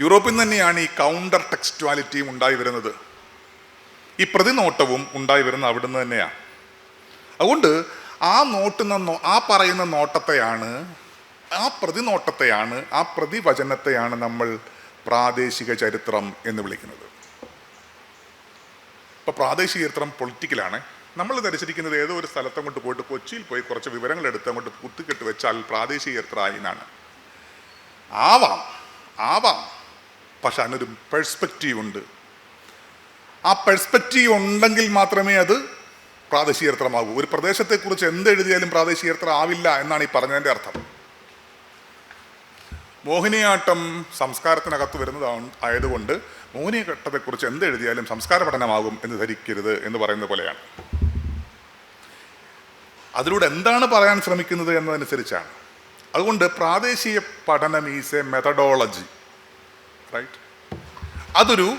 യൂറോപ്പിൽ തന്നെയാണ് ഈ കൗണ്ടർ ടെക്സ്റ്റുവാലിറ്റിയും ഉണ്ടായി വരുന്നത്. ഈ പ്രതിനോട്ടവും ഉണ്ടായി വരുന്ന അവിടുന്ന് തന്നെയാണ്. അതുകൊണ്ട് ആ നോട്ടുന്ന ആ പറയുന്ന നോട്ടത്തെയാണ് ആ പ്രതിനോട്ടത്തെയാണ് ആ പ്രതിവചനത്തെയാണ് നമ്മൾ പ്രാദേശിക ചരിത്രം എന്ന് വിളിക്കുന്നത്. ഇപ്പൊ പ്രാദേശിക ചരിത്രം പൊളിറ്റിക്കലാണ്. നമ്മൾ ധരിച്ചിരിക്കുന്നത് ഏതോ ഒരു സ്ഥലത്ത് അങ്ങോട്ട് പോയിട്ട് കൊച്ചിയിൽ പോയി കുറച്ച് വിവരങ്ങൾ എടുത്ത് അങ്ങോട്ട് കുത്തിക്കെട്ട് വെച്ചാൽ പ്രാദേശിക ചരിത്രമായി എന്നാണ്. ആവാം ആവാം. പക്ഷെ അതിനൊരു പെർസ്പെക്റ്റീവ് ഉണ്ട്. ആ പെർസ്പെക്റ്റീവ് ഉണ്ടെങ്കിൽ മാത്രമേ അത് പ്രാദേശികർത്തമാകൂ ഒരു പ്രദേശത്തെക്കുറിച്ച് എന്തെഴുതിയാലും എഴുതിയാലും പ്രാദേശിക ആവില്ല എന്നാണ് ഈ പറഞ്ഞതിന്റെ അർത്ഥം. മോഹിനിയാട്ടം സംസ്കാരത്തിനകത്ത് വരുന്നതാണ് ആയതുകൊണ്ട് മോഹിനിയാട്ടത്തെക്കുറിച്ച് എന്ത് എഴുതിയാലും സംസ്കാര പഠനമാകും എന്ന് ധരിക്കരുത് എന്ന് പറയുന്ന പോലെയാണ്. അതിലൂടെ എന്താണ് പറയാൻ ശ്രമിക്കുന്നത് എന്നതനുസരിച്ചാണ്. അതുകൊണ്ട് പ്രാദേശിക പഠനം ഈസ് എ മെത്തഡോളജി റൈറ്റ് അതൊരു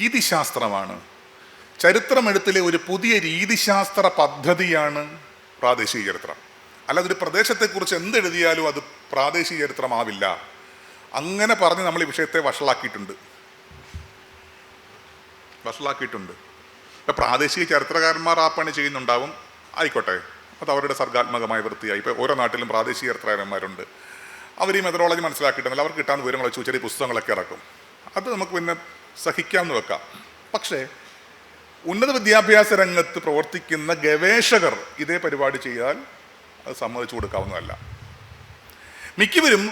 രീതിശാസ്ത്രമാണ്. ചരിത്രമെഴുത്തിലെ ഒരു പുതിയ രീതിശാസ്ത്ര പദ്ധതിയാണ് പ്രാദേശിക ചരിത്രം. അല്ലാതെ ഒരു പ്രദേശത്തെക്കുറിച്ച് എന്തെഴുതിയാലും അത് പ്രാദേശിക ചരിത്രമാവില്ല. അങ്ങനെ പറഞ്ഞ് നമ്മൾ ഈ വിഷയത്തെ വഷളാക്കിയിട്ടുണ്ട്. വഷളാക്കിയിട്ടുണ്ട്. ഇപ്പം പ്രാദേശിക ചരിത്രകാരന്മാർ ആ പണി ചെയ്യുന്നുണ്ടാവും. ആയിക്കോട്ടെ. അത് അവരുടെ സർഗാത്മകമായ വൃത്തിയായി. ഇപ്പോൾ ഓരോ നാട്ടിലും പ്രാദേശിക ചരിത്രകാരന്മാരുണ്ട്. അവർ ഈ മെത്തഡോളജി മനസ്സിലാക്കിയിട്ടുണ്ടെങ്കിൽ അവർക്ക് കിട്ടാൻ വിവരങ്ങൾ വെച്ചു ചെറിയ പുസ്തകങ്ങളൊക്കെ ഇറക്കും. അത് നമുക്ക് പിന്നെ സഹിക്കാമെന്ന് വെക്കാം. പക്ഷേ ഉന്നത വിദ്യാഭ്യാസ രംഗത്ത് പ്രവർത്തിക്കുന്ന ഗവേഷകർ ഇതേ പരിപാടി ചെയ്താൽ അത് സമ്മതിച്ചു കൊടുക്കാവുന്നതല്ല. മിക്കവരും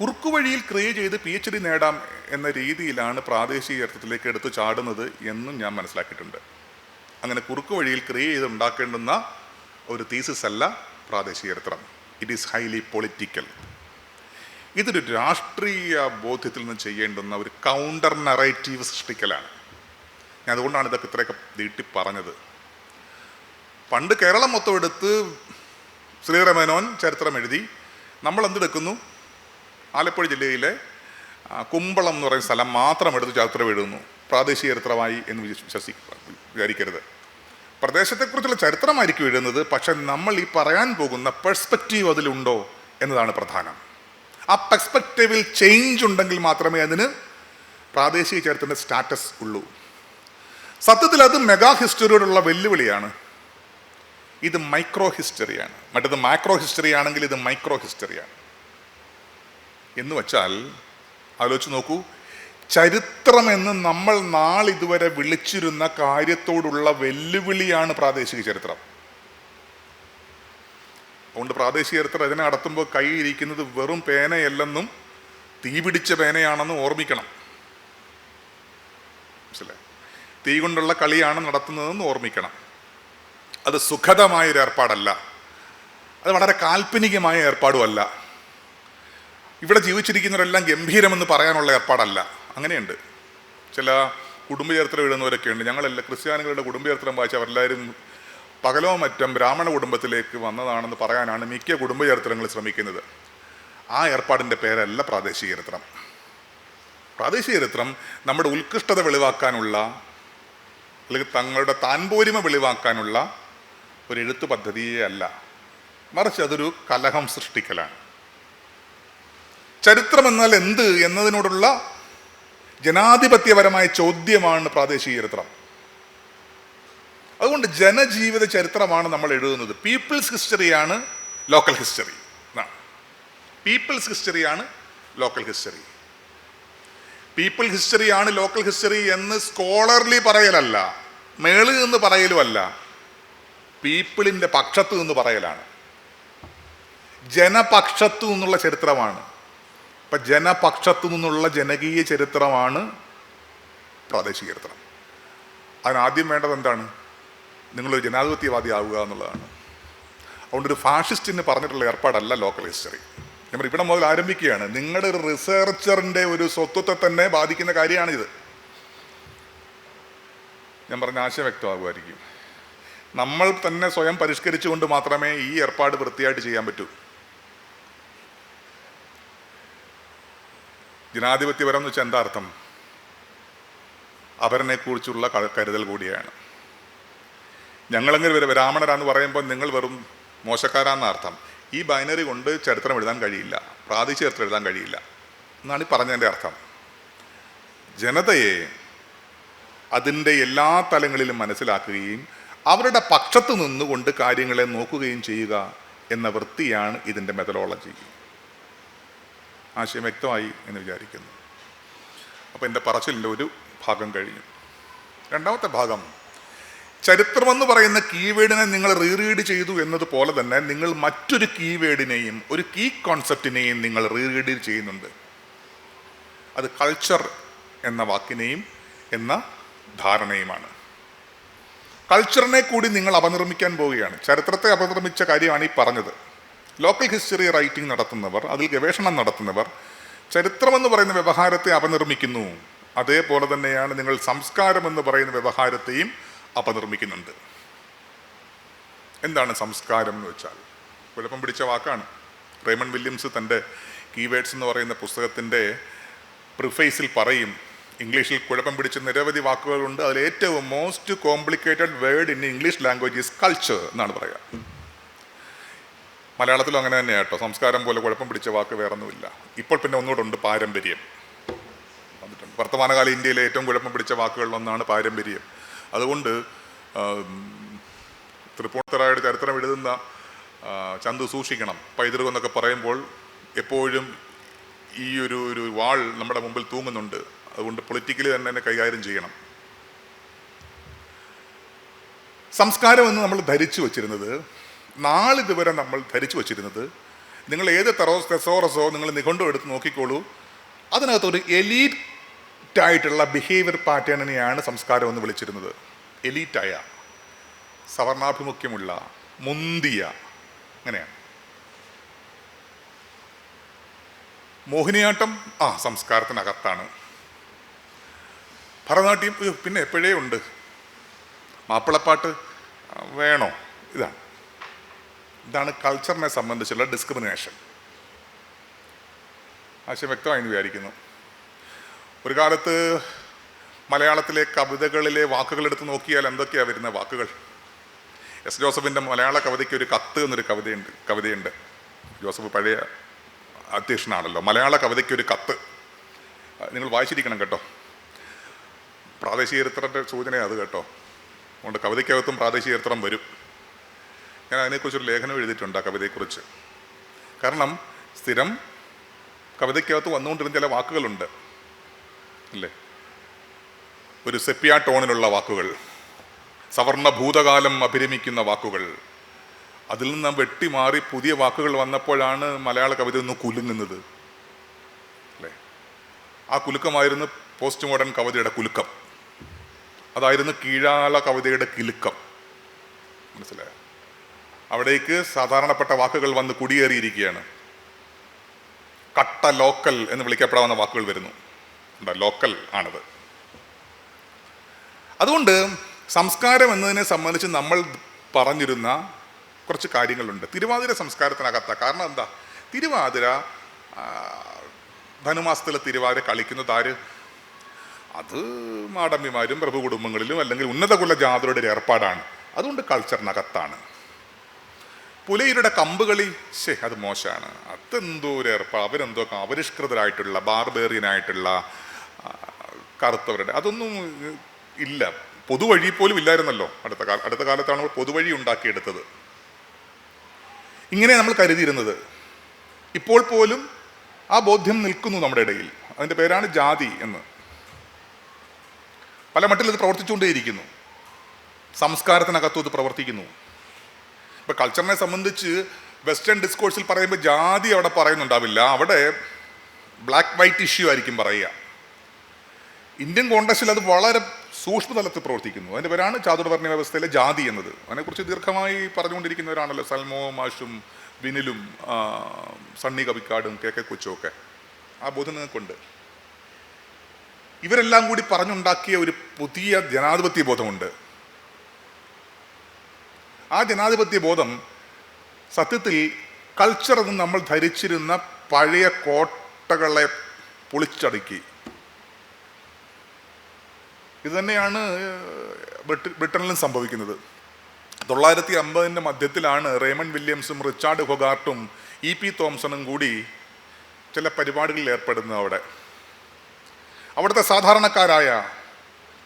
കുറുക്കുവഴിയിൽ ക്രിയ ചെയ്ത് പി എച്ച് ഡി നേടാം എന്ന രീതിയിലാണ് പ്രാദേശിക ചരിത്രത്തിലേക്ക് എടുത്തു ചാടുന്നത് എന്നും ഞാൻ മനസ്സിലാക്കിയിട്ടുണ്ട്. അങ്ങനെ കുറുക്കു വഴിയിൽ ക്രിയ ചെയ്ത് ഉണ്ടാക്കേണ്ടുന്ന ഒരു തീസിസ് അല്ല പ്രാദേശിക ചരിത്രം. ഇറ്റ് ഈസ് ഹൈലി പൊളിറ്റിക്കൽ ഇതൊരു രാഷ്ട്രീയ ബോധ്യത്തിൽ നിന്ന് ചെയ്യേണ്ടുന്ന ഒരു കൗണ്ടർ നറേറ്റീവ് സൃഷ്ടിക്കലാണ്. ഞാൻ അതുകൊണ്ടാണ് ഇതൊക്കെ ഇത്രയൊക്കെ നീട്ടി പറഞ്ഞത്. പണ്ട് കേരളം മൊത്തം എടുത്ത് ശ്രീരമേനോൻ ചരിത്രം എഴുതി നമ്മൾ എന്തെടുക്കുന്നു ആലപ്പുഴ ജില്ലയിലെ കുമ്പളം എന്ന് പറയുന്ന സ്ഥലം മാത്രം എടുത്ത് ചരിത്രം എഴുതുന്നു. പ്രാദേശിക ചരിത്രമായി എന്ന് വിശ്വ- വിശ്വസി വിചാരിക്കരുത്. പ്രദേശത്തെക്കുറിച്ചുള്ള ചരിത്രമായിരിക്കും എഴുതുന്നത് പക്ഷെ നമ്മൾ ഈ പറയാൻ പോകുന്ന പെർസ്പെക്റ്റീവ് അതിലുണ്ടോ എന്നതാണ് പ്രധാനം. ആ പെർസ്പെക്റ്റീവിൽ ചേഞ്ച് ഉണ്ടെങ്കിൽ മാത്രമേ അതിന് പ്രാദേശിക ചരിത്രത്തിന്റെ സ്റ്റാറ്റസ് ഉള്ളൂ. സത്യത്തിൽ അത് മെഗാ ഹിസ്റ്ററിയോടുള്ള വെല്ലുവിളിയാണ്. ഇത് മൈക്രോ ഹിസ്റ്ററിയാണ് മറ്റത് മാക്രോ ഹിസ്റ്ററി ആണെങ്കിൽ ഇത് മൈക്രോ ഹിസ്റ്ററിയാണ് എന്ന് വച്ചാൽ ആലോചിച്ച് നോക്കൂ ചരിത്രമെന്ന് നമ്മൾ നാളിതുവരെ വിളിച്ചിരുന്ന കാര്യത്തോടുള്ള വെല്ലുവിളിയാണ് പ്രാദേശിക ചരിത്രം. അതുകൊണ്ട് പ്രാദേശിക ചരിത്രം ഇതിനെ നടത്തുമ്പോൾ കൈയിരിക്കുന്നത് വെറും പേനയല്ലെന്നും തീ പിടിച്ച പേനയാണെന്നും ഓർമ്മിക്കണം. മനസ്സിലായി? തീ കൊണ്ടുള്ള കളിയാണ് നടത്തുന്നതെന്ന് ഓർമ്മിക്കണം. അത് സുഖതമായൊരു ഏർപ്പാടല്ല. അത് വളരെ കാൽപ്പനികമായ ഏർപ്പാടുമല്ല. ഇവിടെ ജീവിച്ചിരിക്കുന്നവരെല്ലാം ഗംഭീരമെന്ന് പറയാനുള്ള ഏർപ്പാടല്ല. അങ്ങനെയുണ്ട്. ചില കുടുംബചരിത്രം എഴുതുന്നവരൊക്കെ ഉണ്ട്. ഞങ്ങളെല്ലാം ക്രിസ്ത്യാനികളുടെ കുടുംബചരിത്രം വായിച്ച് അവരെല്ലാവരും പകലോ മറ്റം ബ്രാഹ്മണ കുടുംബത്തിലേക്ക് വന്നതാണെന്ന് പറയാനാണ് മിക്ക കുടുംബചരിത്രങ്ങൾ ശ്രമിക്കുന്നത്. ആ ഏർപ്പാടിന്റെ പേരല്ല പ്രാദേശിക ചരിത്രം. പ്രാദേശിക ചരിത്രം നമ്മുടെ ഉത്കൃഷ്ടത വെളിവാക്കാനുള്ള അല്ലെങ്കിൽ തങ്ങളുടെ താൻപോരിമ വെളിവാക്കാനുള്ള ഒരു എഴുത്തു പദ്ധതിയേ അല്ല. മറിച്ച് അതൊരു കലഹം സൃഷ്ടിക്കലാണ്. ചരിത്രം എന്നാൽ എന്ത് എന്നതിനോടുള്ള ജനാധിപത്യപരമായ ചോദ്യമാണ് പ്രാദേശിക ചരിത്രം. അതുകൊണ്ട് ജനജീവിത ചരിത്രമാണ് നമ്മൾ എഴുതുന്നത്. പീപ്പിൾസ് ഹിസ്റ്ററിയാണ് ലോക്കൽ ഹിസ്റ്ററി പീപ്പിൾസ് ഹിസ്റ്ററിയാണ് ലോക്കൽ ഹിസ്റ്ററി പീപ്പിൾ ഹിസ്റ്ററിയാണ് ലോക്കൽ ഹിസ്റ്ററി എന്ന് സ്കോളർലി പറയലല്ല. മേളിൽ നിന്ന് പറയലുമല്ല. പീപ്പിളിന്റെ പക്ഷത്തു നിന്ന് പറയലാണ്. ജനപക്ഷത്തു നിന്നുള്ള ചരിത്രമാണ്. ഇപ്പം ജനപക്ഷത്തു നിന്നുള്ള ജനകീയ ചരിത്രമാണ് പ്രാദേശിക ചരിത്രം. അതിനാദ്യം വേണ്ടത് എന്താണ്? നിങ്ങളൊരു ജനാധിപത്യവാദി ആവുക എന്നുള്ളതാണ്. അതുകൊണ്ട് ഒരു ഫാഷിസ്റ്റിന് പറഞ്ഞിട്ടുള്ള ഏർപ്പാടല്ല ലോക്കൽ ഹിസ്റ്ററി. നമ്മൾ ഇവിടെ മുതൽ ആരംഭിക്കുകയാണ്. നിങ്ങളുടെ ഒരു റിസർച്ചറിന്റെ ഒരു സ്വത്വത്തെ തന്നെ ബാധിക്കുന്ന കാര്യമാണിത്. ഞാൻ പറഞ്ഞ ആശയം വ്യക്തമാകുമായിരിക്കും. നമ്മൾ തന്നെ സ്വയം പരിഷ്കരിച്ചുകൊണ്ട് മാത്രമേ ഈ ഏർപ്പാട് വൃത്തിയായിട്ട് ചെയ്യാൻ പറ്റൂ. ജനാധിപത്യപരം എന്ന് വെച്ചാൽ എന്താ അർത്ഥം? അവരനെ കുറിച്ചുള്ള കരുതൽ കൂടിയാണ്. ഞങ്ങളെങ്ങനെ വരെ ബ്രാഹ്മണരാന്ന് പറയുമ്പോൾ നിങ്ങൾ വെറും മോശക്കാരാന്ന അർത്ഥം. ഈ ബൈനറി കൊണ്ട് ചരിത്രം എഴുതാൻ കഴിയില്ല. പ്രാദേശിക ചരിത്രം എഴുതാൻ കഴിയില്ല. എന്നാണ് ഈ പറഞ്ഞതിന്റെ അർത്ഥം. ജനതയെ അതിന്റെ എല്ലാ തലങ്ങളിലും മനസ്സിലാക്കുകയും അവരുടെ പക്ഷത്ത് നിന്നുകൊണ്ട് കാര്യങ്ങളെ നോക്കുകയും ചെയ്യുക എന്ന വൃത്തിയാണ് ഇതിന്റെ മെത്തഡോളജി ആശയം വ്യക്തമായി എന്ന് വിചാരിക്കുന്നു. അപ്പോൾ എന്റെ പറച്ചിലിന്റെ ഒരു ഭാഗം കഴിഞ്ഞു. രണ്ടാമത്തെ ഭാഗം ചരിത്രമെന്ന് പറയുന്ന കീവേഡിനെ നിങ്ങൾ റീറീഡ് ചെയ്തു എന്നതുപോലെ തന്നെ നിങ്ങൾ മറ്റൊരു കീവേഡിനെയും ഒരു കീ കോൺസെപ്റ്റിനെയും നിങ്ങൾ റീറീഡ് ചെയ്യുന്നുണ്ട്. അത് കൾച്ചർ എന്ന വാക്കിനെയും എന്ന ധാരണയുമാണ്. കൾച്ചറിനെ കൂടി നിങ്ങൾ അപനിർമ്മിക്കാൻ പോവുകയാണ്. ചരിത്രത്തെ അപനിർമ്മിച്ച കാര്യമാണ് ഈ പറഞ്ഞത്. ലോക്കൽ ഹിസ്റ്ററി റൈറ്റിംഗ് നടത്തുന്നവർ അതിൽ ഗവേഷണം നടത്തുന്നവർ ചരിത്രമെന്ന് പറയുന്ന വ്യവഹാരത്തെ അപനിർമ്മിക്കുന്നു. അതേപോലെ തന്നെയാണ് നിങ്ങൾ സംസ്കാരം എന്ന് പറയുന്ന വ്യവഹാരത്തെയും അപനിർമ്മിക്കുന്നുണ്ട്. എന്താണ് സംസ്കാരം എന്ന് വെച്ചാൽ? കുഴപ്പം പിടിച്ച വാക്കാണ്. റേമൺ വില്യംസ് തന്റെ കീവേഡ്സ് എന്ന് പറയുന്ന പുസ്തകത്തിന്റെ പ്രിഫേസിൽ പറയും ഇംഗ്ലീഷിൽ കുഴപ്പം പിടിച്ച നിരവധി വാക്കുകളുണ്ട്. അതിൽ ഏറ്റവും most complicated word in English language is culture എന്നാണ് പറയുക. മലയാളത്തിലും അങ്ങനെ തന്നെയാണ് കേട്ടോ. സംസ്കാരം പോലെ കുഴപ്പം പിടിച്ച വാക്ക് വേറൊന്നുമില്ല. ഇപ്പോൾ പിന്നെ ഒന്നുകൂടെ ഉണ്ട് പാരമ്പര്യം. വന്നിട്ടുണ്ട്. വർത്തമാനകാല ഇന്ത്യയിലെ ഏറ്റവും കുഴപ്പം പിടിച്ച വാക്കുകളിലൊന്നാണ് പാരമ്പര്യം. അതുകൊണ്ട് തൃപ്പൂണിത്തറയുടെ ചരിത്രം എഴുതുന്ന ചന്തു സൂക്ഷിക്കണം. പൈതൃകം എന്നൊക്കെ പറയുമ്പോൾ എപ്പോഴും ഈ ഒരു ഒരു വാൾ നമ്മുടെ മുമ്പിൽ തൂങ്ങുന്നുണ്ട്. അതുകൊണ്ട് പൊളിറ്റിക്കലി തന്നെ തന്നെ കൈകാര്യം ചെയ്യണം. സംസ്കാരം എന്ന് നമ്മൾ ധരിച്ചു വച്ചിരുന്നത് നാളിതുവരെ നമ്മൾ ധരിച്ചു വച്ചിരുന്നത് നിങ്ങൾ ഏത് തെറോസ് തെസോറസോ നിങ്ങൾ നിഘണ്ടു എടുത്ത് നോക്കിക്കോളൂ. അതിനകത്തൊരു എലീറ്റ് ആയിട്ടുള്ള ബിഹേവിയർ പാറ്റേണിനെയാണ് സംസ്കാരം എന്ന് വിളിച്ചിരുന്നത്. എലീറ്റായ സവർണാഭിമുഖ്യമുള്ള മുന്തിയ അങ്ങനെയാണ്. മോഹിനിയാട്ടം ആ സംസ്കാരത്തിനകത്താണ്. ഭരതനാട്യം പിന്നെ എപ്പോഴേ ഉണ്ട്? മാപ്പിളപ്പാട്ട് വേണോ? ഇതാണ്. ഇതാണ് കൾച്ചറിനെ സംബന്ധിച്ചുള്ള ഡിസ്ക്രിമിനേഷൻ ആശയം വ്യക്തമായി എന്ന് വിചാരിക്കുന്നു. ഒരു കാലത്ത് മലയാളത്തിലെ കവിതകളിലെ വാക്കുകൾ എടുത്ത് നോക്കിയാൽ എന്തൊക്കെയാണ് വരുന്ന വാക്കുകൾ? എസ്. ജോസഫിന്റെ മലയാള കവിതയ്ക്ക് ഒരു കത്ത് എന്നൊരു കവിതയുണ്ട് കവിതയുണ്ട്. ജോസഫ് പഴയ അധ്യക്ഷനാണല്ലോ. മലയാള കവിതയ്ക്ക് ഒരു കത്ത്. നിങ്ങൾ വായിച്ചിരിക്കണം കേട്ടോ. പ്രാദേശിക ചരിത്രത്തിന്റെ സൂചനയാണ് അത് കേട്ടോ. അതുകൊണ്ട് കവിതയ്ക്കകത്തും പ്രാദേശിക ചരിത്രം വരും. ഞാൻ അതിനെക്കുറിച്ചൊരു ലേഖനം എഴുതിയിട്ടുണ്ട് ആ കവിതയെക്കുറിച്ച്. കാരണം സ്ഥിരം കവിതയ്ക്കകത്ത് വന്നുകൊണ്ടിരുന്ന ചില വാക്കുകളുണ്ട്. അല്ലേ? ഒരു സെപ്പിയ ടോണിലുള്ള വാക്കുകൾ സവർണ ഭൂതകാലം അഭിരമിക്കുന്ന വാക്കുകൾ. അതിൽ നിന്ന് വെട്ടിമാറി പുതിയ വാക്കുകൾ വന്നപ്പോഴാണ് മലയാള കവിത ഒന്ന് കുലുങ്ങുന്നത് അല്ലേ? ആ കുലുക്കമായിരുന്നു പോസ്റ്റ് മോഡേൺ കവിതയുടെ കുലുക്കം. അതായിരുന്നു കീഴാല കവിതയുടെ കിലുക്കം. മനസ്സിലായോ? അവിടേക്ക് സാധാരണപ്പെട്ട വാക്കുകൾ വന്ന് കുടിയേറിയിരിക്കുകയാണ്. കട്ട ലോക്കൽ എന്ന് വിളിക്കപ്പെടാവുന്ന വാക്കുകൾ വരുന്നു. ലോക്കൽ ആണത്. അതുകൊണ്ട് സംസ്കാരം എന്നതിനെ സംബന്ധിച്ച് നമ്മൾ പറഞ്ഞിരുന്ന കുറച്ച് കാര്യങ്ങളുണ്ട്. തിരുവാതിര സംസ്കാരത്തിനകത്ത കാരണം എന്താ? തിരുവാതിര ധനുമാസത്തിലെ തിരുവാതിര കളിക്കുന്നത് ആര്? അത് മാടമ്പിമാരും പ്രഭു കുടുംബങ്ങളിലും അല്ലെങ്കിൽ ഉന്നത കുല ജാതരുടെ ഒരു ഏർപ്പാടാണ്. അതുകൊണ്ട് കൾച്ചറിനകത്താണ് പുലയരുടെ കമ്പുകളി ശേ അത് മോശമാണ്. അതെന്തോ ഒരു ഏർപ്പാട് അവരെന്തോ അപരിഷ്കൃതരായിട്ടുള്ള ബാർബേറിയനായിട്ടുള്ള കറുത്തവരുടെ അതൊന്നും ഇല്ല. പൊതുവഴി പോലും ഇല്ലായിരുന്നല്ലോ അടുത്ത കാല അടുത്ത കാലത്താണ് നമ്മൾ പൊതുവഴി ഉണ്ടാക്കിയെടുത്തത്. ഇങ്ങനെ നമ്മൾ കരുതിയിരുന്നത്. ഇപ്പോൾ പോലും ആ ബോധ്യം നിൽക്കുന്നു നമ്മുടെ ഇടയിൽ. അതിന്റെ പേരാണ് ജാതി എന്ന്. പല മട്ടിൽ ഇത് പ്രവർത്തിച്ചുകൊണ്ടേയിരിക്കുന്നു. സംസ്കാരത്തിനകത്തും ഇത് പ്രവർത്തിക്കുന്നു. ഇപ്പൊ കൾച്ചറിനെ സംബന്ധിച്ച് വെസ്റ്റേൺ ഡിസ്കോഴ്സിൽ പറയുമ്പോൾ ജാതി അവിടെ പറയുന്നുണ്ടാവില്ല. അവിടെ ബ്ലാക്ക് വൈറ്റ് ഇഷ്യൂ ആയിരിക്കും പറയുക. ഇന്ത്യൻ കോണ്ടക്സ്റ്റിൽ അത് വളരെ സൂക്ഷ്മതലത്തിൽ പ്രവർത്തിക്കുന്നു. അതിന്റെ പേരാണ് ചാതുർവർണ വ്യവസ്ഥയിലെ ജാതി എന്നത്. അതിനെക്കുറിച്ച് ദീർഘമായി പറഞ്ഞുകൊണ്ടിരിക്കുന്നവരാണല്ലോ സൽമോ മാഷും വിനിലും സണ്ണി കവിക്കാടും കെ കെ കൊച്ചും ഒക്കെ. ആ ബോധം നിങ്ങൾക്കുണ്ട്. ഇവരെല്ലാം കൂടി പറഞ്ഞുണ്ടാക്കിയ ഒരു പുതിയ ജനാധിപത്യ ബോധമുണ്ട്. ആ ജനാധിപത്യ ബോധം സത്യത്തിൽ കൾച്ചർ എന്ന് നമ്മൾ ധരിച്ചിരുന്ന പഴയ കോട്ടകളെ പൊളിച്ചടുക്കി. ഇത് തന്നെയാണ് ബ്രിട്ട- ബ്രിട്ടനിലും സംഭവിക്കുന്നത്. തൊള്ളായിരത്തി അമ്പതിന്റെ മധ്യത്തിലാണ് റേമൺ വില്യംസും റിച്ചാർഡ് ഹൊഗാർട്ടും ഇ പി തോംസണും കൂടി ചില പരിപാടികളിൽ ഏർപ്പെടുന്നത് അവിടെ. അവിടുത്തെ സാധാരണക്കാരായ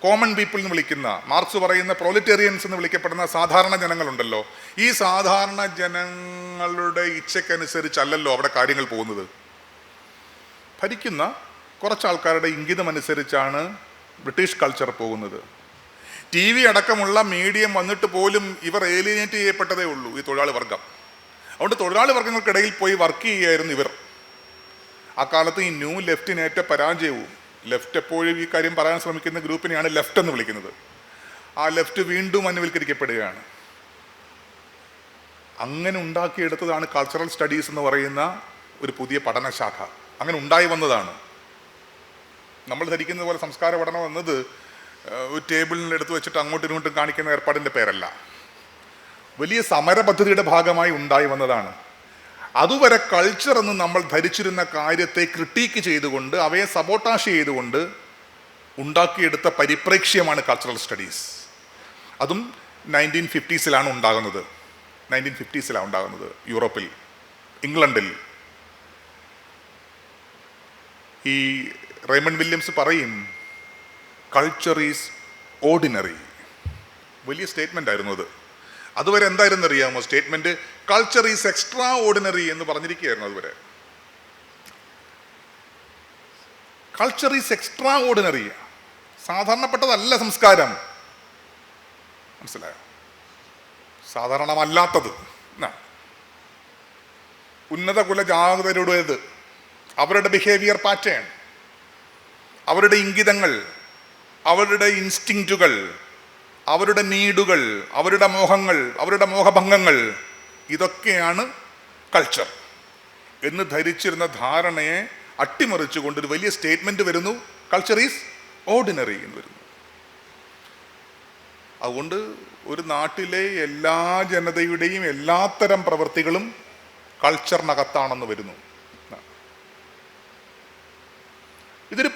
കോമൺ പീപ്പിൾ എന്ന് വിളിക്കുന്ന മാർക്സ് പറയുന്ന പ്രോലിറ്റേറിയൻസ് എന്ന് വിളിക്കപ്പെടുന്ന സാധാരണ ജനങ്ങളുണ്ടല്ലോ. ഈ സാധാരണ ജനങ്ങളുടെ ഇച്ഛയ്ക്കനുസരിച്ചല്ലല്ലോ അവിടെ കാര്യങ്ങൾ പോകുന്നത്. ഭരിക്കുന്ന കുറച്ച് ആൾക്കാരുടെ ഇംഗിതമനുസരിച്ചാണ് ബ്രിട്ടീഷ് കൾച്ചർ പോകുന്നത്. ടി വി അടക്കമുള്ള മീഡിയം വന്നിട്ട് പോലും ഇവർ ഏലിനേറ്റ് ചെയ്യപ്പെട്ടതേ ഉള്ളൂ ഈ തൊഴിലാളി വർഗം. അതുകൊണ്ട് തൊഴിലാളി വർഗങ്ങൾക്കിടയിൽ പോയി വർക്ക് ചെയ്യുകയായിരുന്നു ഇവർ. ആ കാലത്ത് ഈ ന്യൂ ലെഫ്റ്റിനേറ്റ പരാജയവും ലെഫ്റ്റ് എപ്പോഴും ഈ കാര്യം പറയാൻ ശ്രമിക്കുന്ന ഗ്രൂപ്പിനെയാണ് ലെഫ്റ്റ് എന്ന് വിളിക്കുന്നത്. ആ ലെഫ്റ്റ് വീണ്ടും അനുവൽക്കരിക്കപ്പെടുകയാണ് അങ്ങനെ ഉണ്ടാക്കിയെടുത്തതാണ് കൾച്ചറൽ സ്റ്റഡീസ് എന്ന് പറയുന്ന ഒരു പുതിയ പഠനശാഖ. അങ്ങനെ ഉണ്ടായി വന്നതാണ്. നമ്മൾ ധരിക്കുന്ന പോലെ സംസ്കാര പഠനം എന്നത് ഒരു ടേബിളിൽ എടുത്ത് വെച്ചിട്ട് അങ്ങോട്ടും ഇങ്ങോട്ടും കാണിക്കുന്ന ഏർപ്പാടിന്റെ പേരല്ല. വലിയ സമര പദ്ധതിയുടെ ഭാഗമായി ഉണ്ടായി വന്നതാണ്. അതുവരെ കൾച്ചർ എന്ന് നമ്മൾ ധരിച്ചിരുന്ന കാര്യത്തെ ക്രിട്ടീക്ക് ചെയ്തുകൊണ്ട് അവയെ സബോട്ടാഷ് ചെയ്തുകൊണ്ട് ഉണ്ടാക്കിയെടുത്ത പരിപ്രേക്ഷ്യമാണ് കൾച്ചറൽ സ്റ്റഡീസ് അതും നയന്റീൻ ഫിഫ്റ്റീസിലാണ് ഉണ്ടാകുന്നത്. നയന്റീൻ ഫിഫ്റ്റീസിലാണ് ഉണ്ടാകുന്നത് യൂറോപ്പിൽ. ഇംഗ്ലണ്ടിൽ. ഈ റൈമൺ വില്യംസ് പറയും കൾച്ചർ ഈസ് ഓർഡിനറി വലിയ സ്റ്റേറ്റ്മെന്റ് ആയിരുന്നു അത്. അതുവരെ എന്തായിരുന്നു അറിയാമോ? Statement culture is extraordinary എന്ന് പറഞ്ഞിരിക്കുകയായിരുന്നു അതുവരെ. കൾച്ചർ ഈസ് എക്സ്ട്രാ ഓർഡിനറി സാധാരണപ്പെട്ടതല്ല സംസ്കാരം. മനസ്സിലായോ? സാധാരണമല്ലാത്തത്. ഉന്നത കുലജാതരുടേത് അവരുടെ ബിഹേവിയർ പാറ്റേൺ അവരുടെ ഇംഗിതങ്ങൾ. അവരുടെ ഇൻസ്റ്റിങ്റ്റുകൾ അവരുടെ നീടുകൾ അവരുടെ മോഹങ്ങൾ അവരുടെ മോഹഭംഗങ്ങൾ ഇതൊക്കെയാണ് കൾച്ചർ എന്ന് ധരിച്ചിരുന്ന ധാരണയെ അട്ടിമറിച്ചുകൊണ്ട് ഒരു വലിയ സ്റ്റേറ്റ്മെന്റ് വരുന്നു. കൾച്ചർ ഈസ് ഓർഡിനറി എന്ന് വരുന്നു. അതുകൊണ്ട് ഒരു നാട്ടിലെ എല്ലാ ജനതയുടെയും എല്ലാത്തരം പ്രവൃത്തികളും കൾച്ചറിനകത്താണെന്ന് വരുന്നു. ഇതൊരു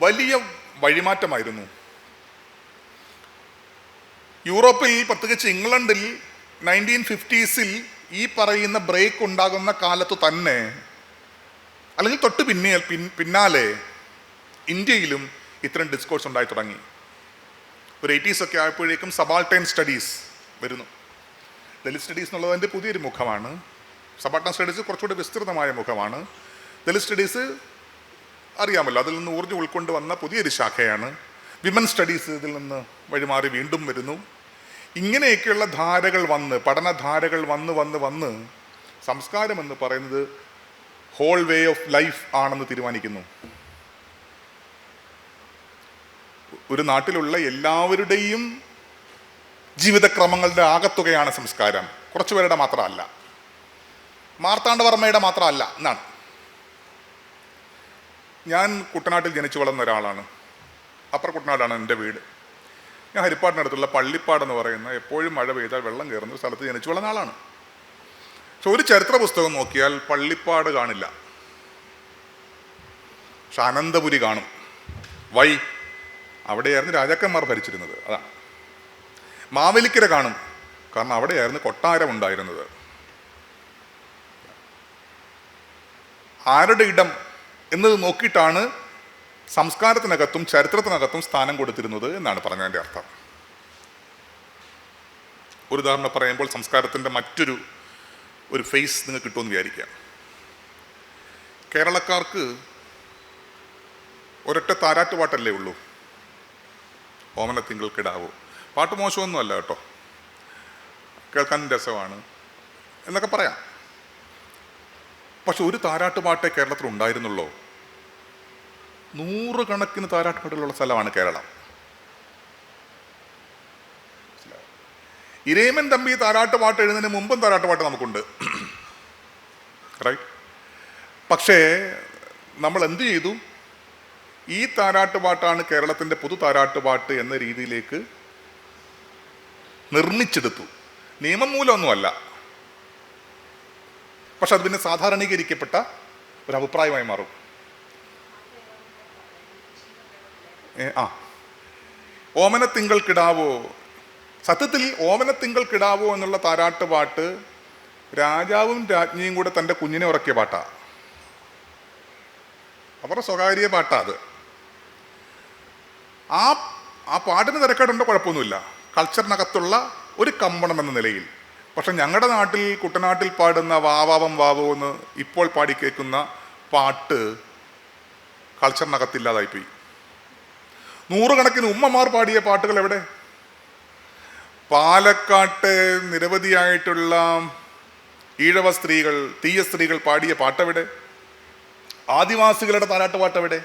വലിയ വഴിമാറ്റമായിരുന്നു. യൂറോപ്പിൽ പ്രത്യേകിച്ച് ഇംഗ്ലണ്ടിൽ നയന്റീൻ ഫിഫ്റ്റീസിൽ ഈ പറയുന്ന ബ്രേക്ക് ഉണ്ടാകുന്ന കാലത്ത് തന്നെ അല്ലെങ്കിൽ തൊട്ട് പിന്നെ പിന്നാലെ ഇന്ത്യയിലും ഇത്തരം ഡിസ്കോഴ്സ് ഉണ്ടായി തുടങ്ങി. ഒരു എയ്റ്റീസ് ഒക്കെ ആയപ്പോഴേക്കും സബാൾട്ടൈൻ സ്റ്റഡീസ് വരുന്നു. ദലിത് സ്റ്റഡീസ് എന്നുള്ളതിന്റെ പുതിയൊരു മുഖമാണ്. സബാൾട്ടൈൻ സ്റ്റഡീസ് കുറച്ചുകൂടി വിസ്തൃതമായ മുഖമാണ്. ദലിത് സ്റ്റഡീസ് അറിയാമല്ലോ അതിൽ നിന്ന് ഊർജം ഉൾക്കൊണ്ട് വന്ന പുതിയൊരു ശാഖയാണ് വിമൻ സ്റ്റഡീസ് ഇതിൽ നിന്ന് വഴിമാറി വീണ്ടും വരുന്നു. ഇങ്ങനെയൊക്കെയുള്ള ധാരകൾ വന്ന് പഠനധാരകൾ വന്ന് വന്ന് വന്ന് സംസ്കാരം എന്ന് പറയുന്നത് ഹോൾ വേ ഓഫ് ലൈഫ് ആണെന്ന് തീരുമാനിക്കുന്നു. ഒരു നാട്ടിലുള്ള എല്ലാവരുടെയും ജീവിതക്രമങ്ങളുടെ ആകത്തുകയാണ് സംസ്കാരം. കുറച്ചു പേരുടെ മാത്രമല്ല. മാർത്താണ്ഡവർമ്മയുടെ മാത്രമല്ല എന്നാണ്. ഞാൻ കുട്ടനാട്ടിൽ ജനിച്ചു വളർന്ന ഒരാളാണ്. അപ്പർ കുട്ടനാടാണ് എന്റെ വീട്. ഞാൻ ഹരിപ്പാടിനടുത്തുള്ള പള്ളിപ്പാടെന്ന് പറയുന്ന എപ്പോഴും മഴ പെയ്താൽ വെള്ളം കയറുന്ന ഒരു സ്ഥലത്ത് ജനിച്ചു വളർന്ന ആളാണ്. പക്ഷെ ഒരു ചരിത്ര പുസ്തകം നോക്കിയാൽ പള്ളിപ്പാട് കാണില്ല. പക്ഷെ അനന്തപുരി കാണും. വൈ അവിടെയായിരുന്നു രാജാക്കന്മാർ ഭരിച്ചിരുന്നത്. അതാണ്. മാവേലിക്കര കാണും. കാരണം അവിടെയായിരുന്നു കൊട്ടാരം ഉണ്ടായിരുന്നത്. ആരുടെ ഇടം എന്നത് നോക്കിയിട്ടാണ് സംസ്കാരത്തിനകത്തും ചരിത്രത്തിനകത്തും സ്ഥാനം കൊടുത്തിരുന്നത് എന്നാണ് പറഞ്ഞതിന്റെ അർത്ഥം. ഒരു ഉദാഹരണം പറയുമ്പോൾ സംസ്കാരത്തിന്റെ മറ്റൊരു ഒരു ഫേസ് നിങ്ങൾക്ക് കിട്ടുമെന്ന് വിചാരിക്കാം കേരളക്കാർക്ക് ഒരൊറ്റ താരാട്ട് പാട്ടല്ലേ ഉള്ളൂ? ഓമനത്തിങ്കൾ കിടാവോ പാട്ട് മോശമൊന്നുമല്ല കേട്ടോ. കേൾക്കാൻ രസമാണ് എന്നൊക്കെ പറയാം. പക്ഷെ ഒരു താരാട്ട് പാട്ടേ കേരളത്തിൽ ഉണ്ടായിരുന്നുള്ളൂ. നൂറുകണക്കിന് താരാട്ടുപാടുകളുള്ള സ്ഥലമാണ് കേരളം. ഇരേമൻ തമ്പി താരാട്ടുപാട്ട് എഴുതുന്നതിന് മുമ്പും താരാട്ടുപാട്ട് നമുക്കുണ്ട്. റൈറ്റ് പക്ഷേ നമ്മൾ എന്ത് ചെയ്തു? ഈ താരാട്ടുപാട്ടാണ് കേരളത്തിന്റെ പുതു താരാട്ടുപാട്ട് എന്ന രീതിയിലേക്ക് നിർമ്മിച്ചെടുത്തു. നിയമം മൂലമൊന്നുമല്ല. പക്ഷെ അത് പിന്നെ സാധാരണീകരിക്കപ്പെട്ട ഒരു അഭിപ്രായമായി മാറും. ഏ, ഓമന തിങ്കൾ കിടാവോ സത്യത്തിൽ ഓമന തിങ്കൾ കിടാവോ എന്നുള്ള താരാട്ട് പാട്ട് രാജാവും രാജ്ഞിയും കൂടെ തന്റെ കുഞ്ഞിനെ ഉറക്കിയ പാട്ടാ. അവരുടെ സ്വകാര്യ പാട്ടാ അത്. ആ ആ പാട്ടിന് തിരക്കേടുണ്ടോ? കുഴപ്പമൊന്നുമില്ല. കൾച്ചറിനകത്തുള്ള ഒരു കമ്പണം എന്ന നിലയിൽ. പക്ഷെ ഞങ്ങളുടെ നാട്ടിൽ കുട്ടനാട്ടിൽ പാടുന്ന വാവാവം വാവോ എന്ന് ഇപ്പോൾ പാടി കേൾക്കുന്ന പാട്ട് കൾച്ചറിനകത്തില്ലാതായിപ്പോയി. നൂറുകണക്കിന് ഉമ്മമാർ പാടിയ പാട്ടുകൾ എവിടെ? പാലക്കാട്ട് നിരവധിയായിട്ടുള്ള ഈഴവ സ്ത്രീകൾ തീയ സ്ത്രീകൾ പാടിയ പാട്ടെവിടെ? ആദിവാസികളുടെ താരാട്ട് പാട്ടെവിടെ?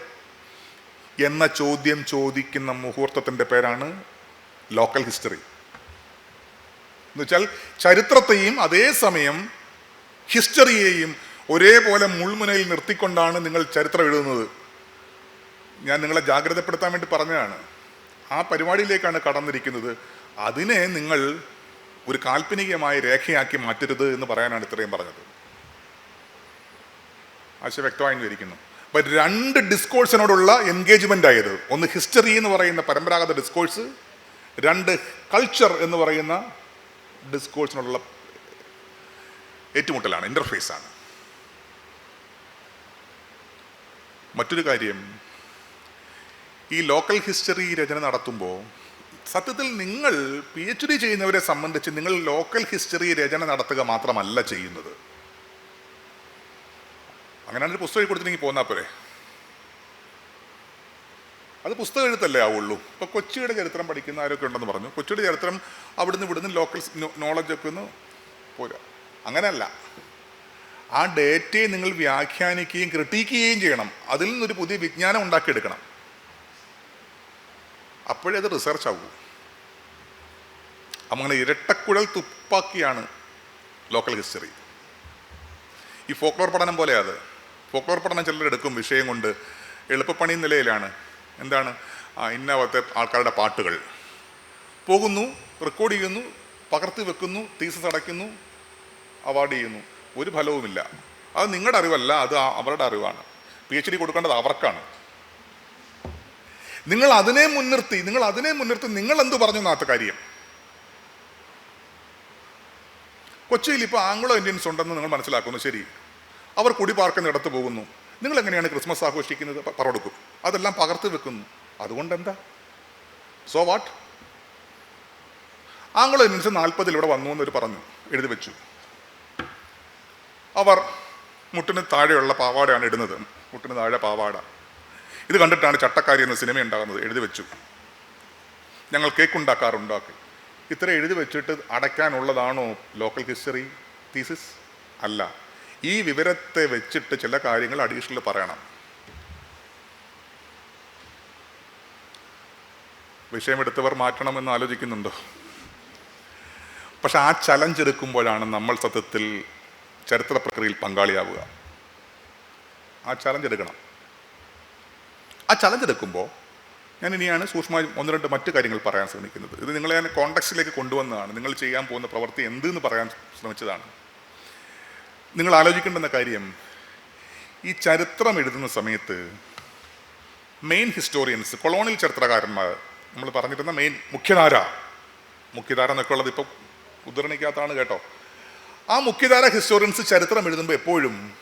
എന്ന ചോദ്യം ചോദിക്കുന്ന മുഹൂർത്തത്തിന്റെ പേരാണ് ലോക്കൽ ഹിസ്റ്ററി. എന്നുവെച്ചാൽ ചരിത്രത്തെയും അതേസമയം ഹിസ്റ്ററിയെയും ഒരേപോലെ മുൾമുനയിൽ നിർത്തിക്കൊണ്ടാണ് നിങ്ങൾ ചരിത്രം എഴുതുന്നത്. ഞാൻ നിങ്ങളെ ജാഗ്രതപ്പെടുത്താൻ വേണ്ടി പറഞ്ഞതാണ്. ആ പരിപാടിയിലേക്കാണ് കടന്നിരിക്കുന്നത്. അതിനെ നിങ്ങൾ ഒരു കാൽപ്പനികമായ രേഖയാക്കി മാറ്റരുത് എന്ന് പറയാനാണ് ഇത്രയും പറഞ്ഞത്. ആശയ വ്യക്തമായി വിവരിക്കുന്നു അപ്പൊ രണ്ട് ഡിസ്കോഴ്സിനോടുള്ള എൻഗേജ്മെന്റ് ആയത് ഒന്ന് ഹിസ്റ്ററി എന്ന് പറയുന്ന പരമ്പരാഗത ഡിസ്കോഴ്സ് രണ്ട് കൾച്ചർ എന്ന് പറയുന്ന ഡിസ്കോഴ്സിനോടുള്ള ഏറ്റുമുട്ടലാണ് ഇന്റർഫേസ് ആണ്. മറ്റൊരു കാര്യം ഈ ലോക്കൽ ഹിസ്റ്ററി രചന നടത്തുമ്പോൾ സത്യത്തിൽ നിങ്ങൾ പി എച്ച് ഡി ചെയ്യുന്നവരെ സംബന്ധിച്ച് നിങ്ങൾ ലോക്കൽ ഹിസ്റ്ററി രചന നടത്തുക മാത്രമല്ല ചെയ്യുന്നത്. അങ്ങനെയാണെങ്കിൽ പുസ്തകം കൊടുത്തിട്ടെങ്കിൽ പോന്നാൽ പോരെ? അത് പുസ്തക എഴുത്തല്ലേ ആവുള്ളൂ. ഇപ്പൊ കൊച്ചിയുടെ ചരിത്രം പഠിക്കുന്ന ആരൊക്കെ ഉണ്ടെന്ന് പറഞ്ഞു. കൊച്ചിയുടെ ചരിത്രം അവിടുന്ന് ഇവിടുന്ന് ലോക്കൽ നോളജ് ഒക്കെ ഒന്ന് പോരാ. അങ്ങനെയല്ല ആ ഡേറ്റയെ നിങ്ങൾ വ്യാഖ്യാനിക്കുകയും ക്രിട്ടീക്ക് ചെയ്യുകയും ചെയ്യണം. അതിൽ നിന്നൊരു പുതിയ വിജ്ഞാനം ഉണ്ടാക്കിയെടുക്കണം. അപ്പോഴേ അത് റിസർച്ച് ആകൂ അങ്ങനെ ഇരട്ടക്കുഴൽ തുപ്പാക്കിയാണ് ലോക്കൽ ഹിസ്റ്ററി ഈ ഫോക്ലോർ പഠനം പോലെ അത്. ഫോക്ലോർ പഠനം ചിലർ എടുക്കും വിഷയം കൊണ്ട്. എളുപ്പപ്പണി നിലയിലാണ്. എന്താണ്? ഇന്നവത്തെ ആൾക്കാരുടെ പാട്ടുകൾ. പോകുന്നു റെക്കോർഡ് ചെയ്യുന്നു പകർത്തി വെക്കുന്നു തീസസ് അടയ്ക്കുന്നു അവാർഡ് ചെയ്യുന്നു. ഒരു ഫലവുമില്ല. അത് നിങ്ങളുടെ അറിവല്ല അത് അവരുടെ അറിവാണ്. പി എച്ച് ഡി കൊടുക്കേണ്ടത് അവർക്കാണ്. നിങ്ങൾ അതിനെ മുൻനിർത്തി നിങ്ങൾ അതിനെ മുൻനിർത്തി നിങ്ങൾ എന്ത് പറഞ്ഞു എന്നാത്ത കാര്യം? കൊച്ചിയിൽ ഇപ്പോൾ ആംഗ്ലോ ഇന്ത്യൻസ് ഉണ്ടെന്ന് നിങ്ങൾ മനസ്സിലാക്കുന്നു ശരി. അവർ കുടി പാർക്കുന്നിടത്ത് പോകുന്നു. നിങ്ങൾ എങ്ങനെയാണ് ക്രിസ്മസ് ആഘോഷിക്കുന്നത്? പറവെടുക്കും. അതെല്ലാം പകർത്തി വെക്കുന്നു. അതുകൊണ്ട് എന്താ സോ വാട്ട് ആംഗ്ലോ ഇന്ത്യൻസ് നാൽപ്പതിൽ ഇവിടെ വന്നു എന്നൊരു പറഞ്ഞു എഴുതി വെച്ചു. അവർ മുട്ടിന് താഴെയുള്ള പാവാടയാണ് ഇടുന്നത്. മുട്ടിന് താഴെ പാവാട. ഇത് കണ്ടിട്ടാണ് ചട്ടക്കാരി എന്ന സിനിമ ഉണ്ടാകുന്നത്. എഴുതി വെച്ചു. ഞങ്ങൾ കേക്ക് ഉണ്ടാക്കാറുണ്ടാക്കി ഇത്ര എഴുതി വെച്ചിട്ട് അടയ്ക്കാനുള്ളതാണോ ലോക്കൽ ഹിസ്റ്ററി തീസിസ് അല്ല. ഈ വിവരത്തെ വെച്ചിട്ട് ചില കാര്യങ്ങൾ അഡീഷണൽ പറയണം. വിഷയമെടുത്തവർ മാറ്റണമെന്ന് ആലോചിക്കുന്നുണ്ടോ? പക്ഷെ ആ ചലഞ്ച് എടുക്കുമ്പോഴാണ് നമ്മൾ സത്യത്തിൽ ചരിത്ര പ്രക്രിയയിൽ പങ്കാളിയാവുക. ആ ചലഞ്ച് എടുക്കണം. ആ ചലഞ്ച് എടുക്കുമ്പോൾ ഞാൻ ഇനിയാണ് സൂക്ഷ്മമായി ഒന്ന് രണ്ട് മറ്റു കാര്യങ്ങൾ പറയാൻ ശ്രമിക്കുന്നത്. ഇത് നിങ്ങളെ ഞാൻ കോണ്ടക്സ്റ്റിലേക്ക് കൊണ്ടുവന്നതാണ്. നിങ്ങൾ ചെയ്യാൻ പോകുന്ന പ്രവൃത്തി എന്തെന്ന് പറയാൻ ശ്രമിച്ചതാണ്. നിങ്ങൾ ആലോചിക്കേണ്ടുന്ന കാര്യം ഈ ചരിത്രം എഴുതുന്ന സമയത്ത് മെയിൻ ഹിസ്റ്റോറിയൻസ് കൊളോണിയൽ ചരിത്രകാരന്മാർ നമ്മൾ പറഞ്ഞിരുന്ന മെയിൻ മുഖ്യധാര മുഖ്യധാര എന്നൊക്കെ ഉള്ളത് ഇപ്പോൾ ഉദ്ധരണിക്കാത്തതാണ് കേട്ടോ. ആ മുഖ്യധാര ഹിസ്റ്റോറിയൻസ് ചരിത്രം എഴുതുമ്പോൾ എപ്പോഴും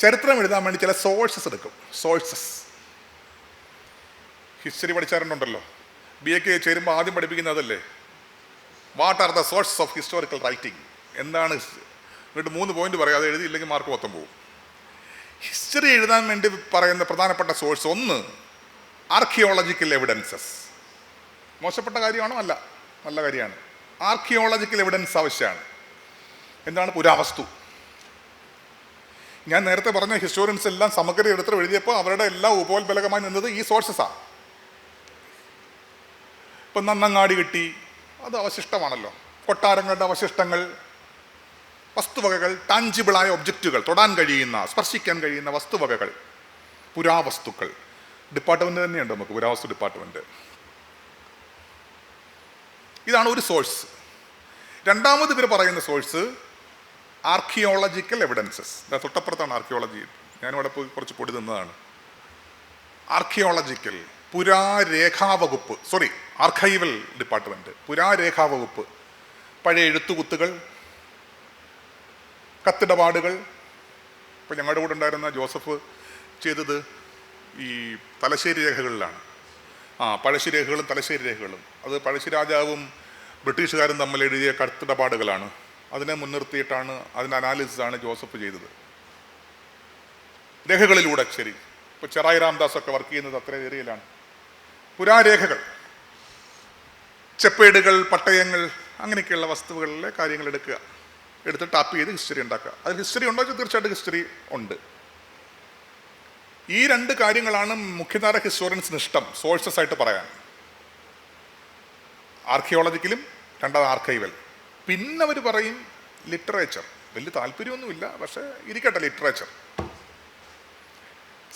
ചരിത്രം എഴുതാൻ വേണ്ടി ചില സോഴ്സസ് എടുക്കും. സോഴ്സസ് ഹിസ്റ്ററി പഠിച്ചാറുണ്ടല്ലോ ബി കെ ചേരുമ്പോൾ ആദ്യം പഠിപ്പിക്കുന്നത് അതല്ലേ? What are the sources of historical writing എന്താണ് എന്നിട്ട് മൂന്ന് പോയിന്റ് പറയാം. അത് എഴുതിയില്ലെങ്കിൽ മാർക്ക് മൊത്തം പോകും. ഹിസ്റ്ററി എഴുതാൻ വേണ്ടി പറയുന്ന പ്രധാനപ്പെട്ട സോഴ്സ് ഒന്ന് ആർക്കിയോളജിക്കൽ എവിഡൻസസ് മോശപ്പെട്ട കാര്യമാണോ? അല്ല. നല്ല കാര്യമാണ്. ആർക്കിയോളജിക്കൽ എവിഡൻസ് ആവശ്യമാണ്. എന്താണ്? പുരാവസ്തു. ഞാൻ നേരത്തെ പറഞ്ഞ ഹിസ്റ്റോറിയൻസ് എല്ലാം സമഗ്ര എടുത്ത് എഴുതിയപ്പോൾ അവരുടെ എല്ലാം ഉപോത്ബലകമായി നിന്നത് ഈ സോഴ്സസാണ് ഇപ്പം നന്നങ്ങാടി കിട്ടി. അത് അവശിഷ്ടമാണല്ലോ. കൊട്ടാരങ്ങളുടെ അവശിഷ്ടങ്ങൾ വസ്തുവകകൾ ടാഞ്ചിബിളായ ഒബ്ജക്റ്റുകൾ തൊടാൻ കഴിയുന്ന സ്പർശിക്കാൻ കഴിയുന്ന വസ്തുവകകൾ പുരാവസ്തുക്കൾ. ഡിപ്പാർട്ട്മെന്റ് തന്നെയുണ്ട് നമുക്ക് പുരാവസ്തു ഡിപ്പാർട്ട്മെന്റ് ഇതാണ് ഒരു സോഴ്സ് രണ്ടാമത് ഇവർ പറയുന്ന സോഴ്സ് ആർക്കിയോളജിക്കൽ എവിഡൻസസ് തൊട്ടപ്പുറത്താണ് ആർക്കിയോളജി ഞാനിവിടെ പോയി കുറച്ച് പൊടി നിന്നതാണ് ആർക്കിയോളജിക്കൽ പുരാരേഖാ വകുപ്പ് സോറി ആർക്കൈവൽ ഡിപ്പാർട്ട്മെന്റ് പുരാരേഖാ വകുപ്പ് പഴയ എഴുത്തുകുത്തുകൾ കത്തിടപാടുകൾ. ഇപ്പം ഞങ്ങളുടെ കൂടെ ഉണ്ടായിരുന്ന ജോസഫ് ചെയ്തത് ഈ തലശ്ശേരി രേഖകളിലാണ്. ആ പഴശ്ശി രേഖകളും തലശ്ശേരി രേഖകളും. അത് പഴശ്ശി രാജാവും ബ്രിട്ടീഷുകാരും തമ്മിൽ എഴുതിയ കത്തിടപാടുകളാണ്. അതിനെ മുൻനിർത്തിയിട്ടാണ് അതിന്റെ അനാലിസിസാണ് ജോസഫ് ചെയ്തത്. രേഖകളിലൂടെ ശരി. ഇപ്പോൾ ചെറായി രാംദാസ് ഒക്കെ വർക്ക് ചെയ്യുന്നത് അത്ര ഏരിയയിലാണ്. പുരാരേഖകൾ ചെപ്പേടുകൾ പട്ടയങ്ങൾ അങ്ങനെയൊക്കെയുള്ള വസ്തുക്കളിലെ കാര്യങ്ങൾ എടുക്കുക. എടുത്ത് ടാപ്പ് ചെയ്ത് ഹിസ്റ്ററി ഉണ്ടാക്കുക. അതിൽ ഹിസ്റ്ററി ഉണ്ടോ തീർച്ചയായിട്ടും ഹിസ്റ്ററി ഉണ്ട്. ഈ രണ്ട് കാര്യങ്ങളാണ് മുഖ്യധാര ഹിസ്റ്റോറിയൻസിന് ഇഷ്ടം സോഴ്സസ് ആയിട്ട് പറയാൻ. ആർക്കിയോളജിക്കലും രണ്ടാം ആർക്കൈവൽ പിന്നെ അവർ പറയും ലിറ്ററേച്ചർ വലിയ താല്പര്യമൊന്നുമില്ല പക്ഷേ ഇരിക്കട്ടെ ലിറ്ററേച്ചർ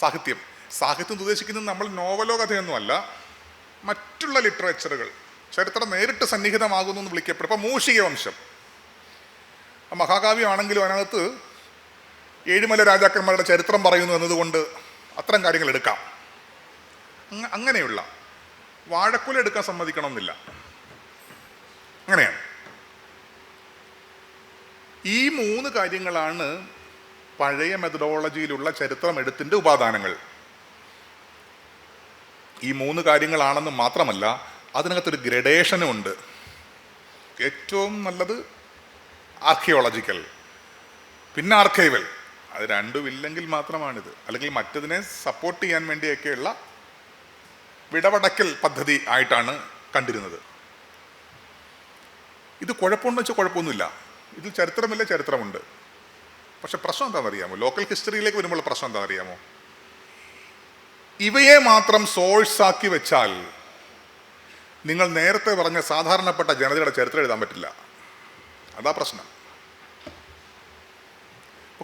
സാഹിത്യം. സാഹിത്യം ഉദ്ദേശിക്കുന്നത് നമ്മൾ നോവലോ കഥയൊന്നുമല്ല. മറ്റുള്ള ലിറ്ററേച്ചറുകൾ. ചരിത്രം നേരിട്ട് സന്നിഹിതമാകുന്നു എന്ന് വിളിക്കപ്പെടും. ഇപ്പം മൂഷിക വംശം മഹാകാവ്യമാണെങ്കിലും അതിനകത്ത് ഏഴുമല രാജാക്കന്മാരുടെ ചരിത്രം പറയുന്നു എന്നതുകൊണ്ട് അത്തരം കാര്യങ്ങൾ എടുക്കാം. അങ്ങനെയുള്ള വാഴക്കുല എടുക്കാൻ സമ്മതിക്കണമെന്നില്ല. അങ്ങനെയാണ്. ഈ മൂന്ന് കാര്യങ്ങളാണ് പഴയ മെത്തഡോളജിയിലുള്ള ചരിത്രം എടുത്തിന്റെ ഉപാദാനങ്ങൾ. ഈ മൂന്ന് കാര്യങ്ങളാണെന്ന് മാത്രമല്ല അതിനകത്തൊരു ഗ്രഡേഷനും ഉണ്ട്. ഏറ്റവും നല്ലത് ആർക്കിയോളജിക്കൽ പിന്നെ ആർക്കൈവൽ അത് രണ്ടും ഇല്ലെങ്കിൽ മാത്രമാണിത്. അല്ലെങ്കിൽ മറ്റതിനെ സപ്പോർട്ട് ചെയ്യാൻ വേണ്ടിയൊക്കെയുള്ള വിടവടക്കൽ പദ്ധതി ആയിട്ടാണ് കണ്ടിരുന്നത്. ഇത് കുഴപ്പമുണ്ടെന്ന് വെച്ചാൽ കുഴപ്പമൊന്നുമില്ല. ഇതിൽ ചരിത്രമില്ല ചരിത്രമുണ്ട്. പക്ഷെ പ്രശ്നം എന്താണെന്ന് അറിയാമോ ലോക്കൽ ഹിസ്റ്ററിയിലേക്ക് വരുമ്പോൾ പ്രശ്നം എന്താണെന്ന് അറിയാമോ ഇവയെ മാത്രം സോഴ്സാക്കി വെച്ചാൽ നിങ്ങൾ നേരത്തെ പറഞ്ഞ സാധാരണപ്പെട്ട ജനതയുടെ ചരിത്രം എഴുതാൻ പറ്റില്ല. അതാ പ്രശ്നം.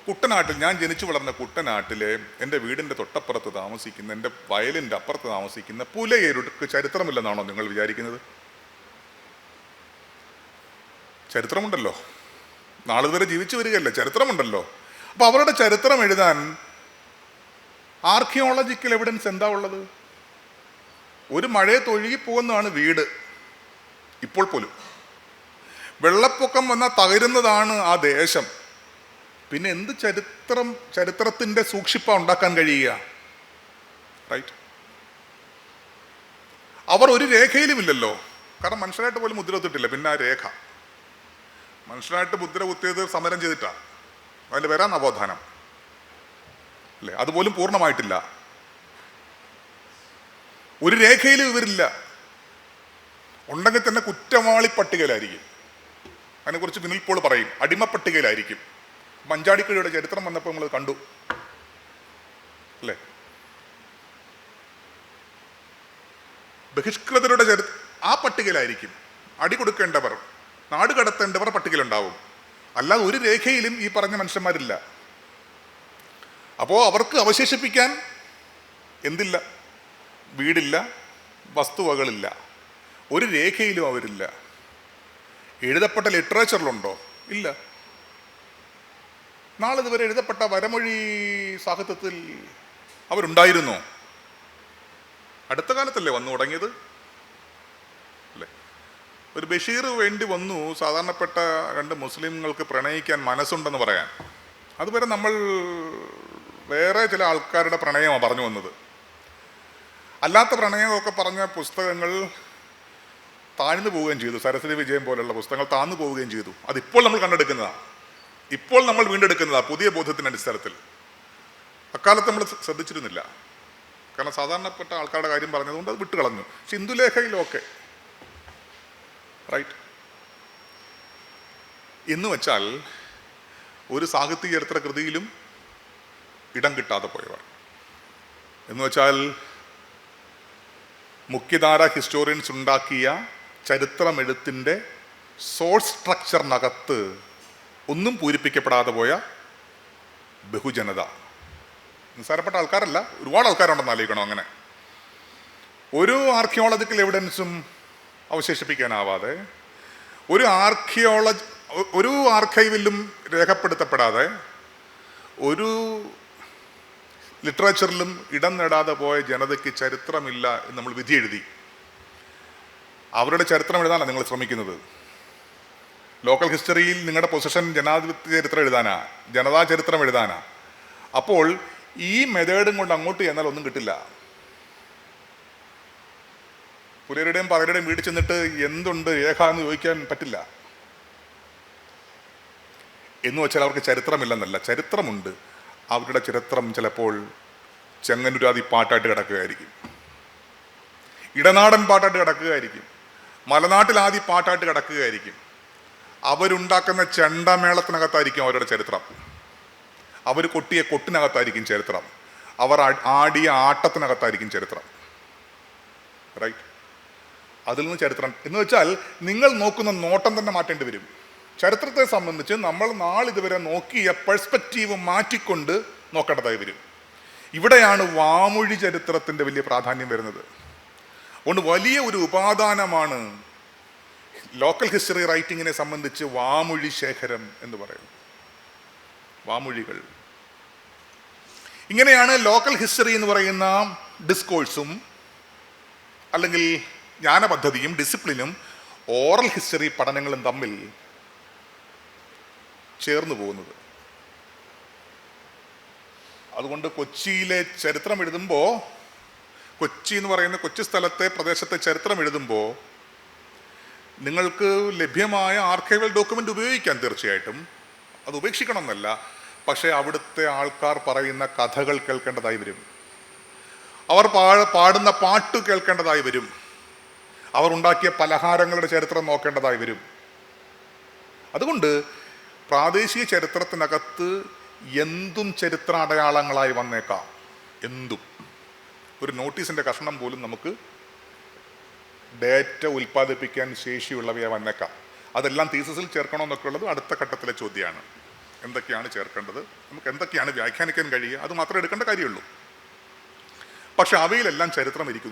കുട്ടനാട്ടിൽ ഞാൻ ജനിച്ചു വളർന്ന കുട്ടനാട്ടിലെ എന്റെ വീടിന്റെ തൊട്ടപ്പുറത്ത് താമസിക്കുന്ന എന്റെ വയലിന്റെ അപ്പുറത്ത് താമസിക്കുന്ന പുലയരുടെ ചരിത്രമില്ലെന്നാണോ നിങ്ങൾ വിചാരിക്കുന്നത്? ചരിത്രമുണ്ടല്ലോ. നാളെ വരെ ജീവിച്ചു വരികയല്ലേ ചരിത്രമുണ്ടല്ലോ. അപ്പൊ അവരുടെ ചരിത്രം എഴുതാൻ ആർക്കിയോളജിക്കൽ എവിഡൻസ് എന്താ ഉള്ളത്? ഒരു മഴയത്ത് ഒഴുകിപ്പോകുന്നതാണ് വീട്. ഇപ്പോൾ പോലും. വെള്ളപ്പൊക്കം വന്നാൽ തകരുന്നതാണ് ആ ദേശം. പിന്നെ എന്ത് ചരിത്രം ചരിത്രത്തിന്റെ സൂക്ഷിപ്പ ഉണ്ടാക്കാൻ കഴിയുക? റൈറ്റ് അവർ ഒരു രേഖയിലുമില്ലല്ലോ. കാരണം മനുഷ്യനായിട്ട് പോലും മുദ്ര കുത്തിട്ടില്ല പിന്നെ ആ രേഖ. മനുഷ്യനായിട്ട് മുദ്ര കുത്തിയത് സമരം ചെയ്തിട്ടാണ് അതിന്റെ വരാൻ നവോത്ഥാനം അല്ലേ? അതുപോലും പൂർണമായിട്ടില്ല. ഒരു രേഖയിലും ഇവരില്ല. ഉണ്ടെങ്കിൽ തന്നെ കുറ്റവാളി പട്ടികയിലായിരിക്കും. അതിനെക്കുറിച്ച് വിനിൽ പോൾ പറയും. അടിമ പട്ടികയിലായിരിക്കും. മഞ്ചാടിക്കഴിയുടെ ചരിത്രം വന്നപ്പോൾ നമ്മൾ കണ്ടു. അല്ലേ? ബഹിഷ്കൃതരുടെ ചരി ആ പട്ടികയിലായിരിക്കും. അടി കൊടുക്കേണ്ടവർ നാട് കടത്തേണ്ടവർ പട്ടികയിലുണ്ടാവും. അല്ലാതെ ഒരു രേഖയിലും ഈ പറഞ്ഞ മനുഷ്യന്മാരില്ല. അപ്പോൾ അവർക്ക് അവശേഷിപ്പിക്കാൻ എന്തില്ല? വീടില്ല വസ്തുവകളില്ല ഒരു രേഖയിലും അവരില്ല. എഴുതപ്പെട്ട ലിറ്ററേച്ചറിലുണ്ടോ? ഇല്ല. നാളെ ഇതുവരെ എഴുതപ്പെട്ട വരമൊഴി സാഹിത്യത്തിൽ അവരുണ്ടായിരുന്നോ. അടുത്ത കാലത്തല്ലേ വന്നു തുടങ്ങിയത്? അല്ലേ? ഒരു ബഷീർ വേണ്ടി വന്നു സാധാരണപ്പെട്ട രണ്ട് മുസ്ലിങ്ങൾക്ക് പ്രണയിക്കാൻ മനസ്സുണ്ടെന്ന് പറയാൻ. അതുവരെ നമ്മൾ വേറെ ചില ആൾക്കാരുടെ പ്രണയമാണ് പറഞ്ഞു വന്നത്. അല്ലാത്ത പ്രണയമൊക്കെ പറഞ്ഞ പുസ്തകങ്ങൾ താഴ്ന്നു പോവുകയും ചെയ്തു. സരസ്വതി വിജയം പോലെയുള്ള പുസ്തകങ്ങൾ താഴ്ന്നു പോവുകയും ചെയ്തു. അതിപ്പോൾ നമ്മൾ കണ്ടെടുക്കുന്നതാണ് ഇപ്പോൾ നമ്മൾ വീണ്ടെടുക്കുന്നതാണ് പുതിയ ബോധത്തിന്റെ അടിസ്ഥാനത്തിൽ. അക്കാലത്ത് നമ്മൾ ശ്രദ്ധിച്ചിരുന്നില്ല. കാരണം സാധാരണപ്പെട്ട ആൾക്കാരുടെ കാര്യം പറഞ്ഞതുകൊണ്ട് അത് വിട്ടുകളഞ്ഞു. പക്ഷെ ഇന്ദുലേഖയിലൊക്കെ റൈറ്റ് എന്ന് വെച്ചാൽ ഒരു സാഹിത്യ ചരിത്ര കൃതിയിലും ഇടം കിട്ടാതെ പോയവർ. എന്ന് വെച്ചാൽ മുഖ്യധാര ഹിസ്റ്റോറിയൻസ് ഉണ്ടാക്കിയ ചരിത്രമെഴുത്തിന്റെ സോഴ്സ് സ്ട്രക്ചറിനകത്ത് ഒന്നും പൂരിപ്പിക്കപ്പെടാതെ പോയ ബഹുജനത. നിസ്സാരപ്പെട്ട ആൾക്കാരല്ല ഒരുപാട് ആൾക്കാരുണ്ടെന്ന് ആലോചിക്കണം അങ്ങനെ. ഒരു ആർക്കിയോളജിക്കൽ എവിഡൻസും അവശേഷിപ്പിക്കാനാവാതെ ഒരു ആർക്കിയോളജി ഒരു ആർക്കൈവിലും രേഖപ്പെടുത്തപ്പെടാതെ ഒരു ലിറ്ററേച്ചറിലും ഇടം നേടാതെ പോയ ജനതയ്ക്ക് ചരിത്രമില്ല എന്ന് നമ്മൾ വിധി എഴുതി. അവരുടെ ചരിത്രം എഴുതാനാണ് നിങ്ങൾ ശ്രമിക്കുന്നത്. ലോക്കൽ ഹിസ്റ്ററിയിൽ നിങ്ങളുടെ പൊസിഷൻ ജനാധിപത്യ ചരിത്രം എഴുതാനാ ജനതാ ചരിത്രം എഴുതാനാ. അപ്പോൾ ഈ മെതേഡും കൊണ്ട് അങ്ങോട്ട് ചെന്നാൽ ഒന്നും കിട്ടില്ല. പുലരുടെയും പലരുടെയും വീട് ചെന്നിട്ട് എന്തുണ്ട് രേഖ എന്ന് ചോദിക്കാൻ പറ്റില്ല. എന്ന് വെച്ചാൽ അവർക്ക് ചരിത്രമില്ലെന്നല്ല ചരിത്രമുണ്ട്. അവരുടെ ചരിത്രം ചിലപ്പോൾ ചെങ്ങന്നൂരാതി പാട്ടായിട്ട് കിടക്കുകയായിരിക്കും. ഇടനാടൻ പാട്ടായിട്ട് കിടക്കുകയായിരിക്കും. മലനാട്ടിൽ ആദ്യ പാട്ടായിട്ട് കിടക്കുകയായിരിക്കും. അവരുണ്ടാക്കുന്ന ചെണ്ടമേളത്തിനകത്തായിരിക്കും അവരുടെ ചരിത്രം. അവർ കൊട്ടിയ കൊട്ടിനകത്തായിരിക്കും ചരിത്രം. അവർ ആടിയ ആട്ടത്തിനകത്തായിരിക്കും ചരിത്രം. റൈറ്റ് അതിൽ നിന്ന് ചരിത്രം. എന്ന് വെച്ചാൽ നിങ്ങൾ നോക്കുന്ന നോട്ടം തന്നെ മാറ്റേണ്ടി വരും. ചരിത്രത്തെ സംബന്ധിച്ച് നമ്മൾ നാളിതുവരെ നോക്കിയ പെർസ്പെക്റ്റീവ് മാറ്റിക്കൊണ്ട് നോക്കേണ്ടതായി വരും. ഇവിടെയാണ് വാമൊഴി ചരിത്രത്തിന്റെ വലിയ പ്രാധാന്യം വരുന്നത്. അതുകൊണ്ട് വലിയ ഒരു ഉപാദാനമാണ് ലോക്കൽ ഹിസ്റ്ററി റൈറ്റിങ്ങിനെ സംബന്ധിച്ച് വാമൊഴി ശേഖരം എന്ന് പറയുന്നത്. വാമൊഴികൾ. ഇങ്ങനെയാണ് ലോക്കൽ ഹിസ്റ്ററി എന്ന് പറയുന്ന ഡിസ്കോഴ്സും അല്ലെങ്കിൽ ജ്ഞാനപദ്ധതിയും ഡിസിപ്ലിനും ഓറൽ ഹിസ്റ്ററി പഠനങ്ങളും തമ്മിൽ ചേർന്ന് പോകുന്നത്. അതുകൊണ്ട് കൊച്ചിയിലെ ചരിത്രം എഴുതുമ്പോൾ കൊച്ചി എന്ന് പറയുന്ന കൊച്ചി സ്ഥലത്തെ പ്രദേശത്തെ ചരിത്രം എഴുതുമ്പോൾ നിങ്ങൾക്ക് ലഭ്യമായ ആർക്കൈവൽ ഡോക്യുമെന്റ് ഉപയോഗിക്കാം തീർച്ചയായിട്ടും. അത് ഉപേക്ഷിക്കണം എന്നല്ല പക്ഷേ അവിടുത്തെ ആൾക്കാർ പറയുന്ന കഥകൾ കേൾക്കേണ്ടതായി വരും. അവർ പാടുന്ന പാട്ട് കേൾക്കേണ്ടതായി വരും. അവർ ഉണ്ടാക്കിയ പലഹാരങ്ങളുടെ ചരിത്രം നോക്കേണ്ടതായി വരും. അതുകൊണ്ട് പ്രാദേശിക ചരിത്രത്തിനകത്ത് എന്തും ചരിത്ര അടയാളങ്ങളായി വന്നേക്കാം. എന്തും. ഒരു നോട്ടീസിന്റെ കഷണം പോലും നമുക്ക് ഡേറ്റ ഉൽപ്പാദിപ്പിക്കാൻ ശേഷിയുള്ളവയെ വന്നേക്കാം. അതെല്ലാം തീസസിൽ ചേർക്കണമെന്നൊക്കെ ഉള്ളത് അടുത്ത ഘട്ടത്തിലെ ചോദ്യമാണ്. എന്തൊക്കെയാണ് ചേർക്കേണ്ടത്? നമുക്ക് എന്തൊക്കെയാണ് വ്യാഖ്യാനിക്കാൻ കഴിയുക? അത് മാത്രമേ എടുക്കേണ്ട കാര്യമുള്ളൂ. പക്ഷെ അവയിലെല്ലാം ചരിത്രം ഇരിക്കുന്നു.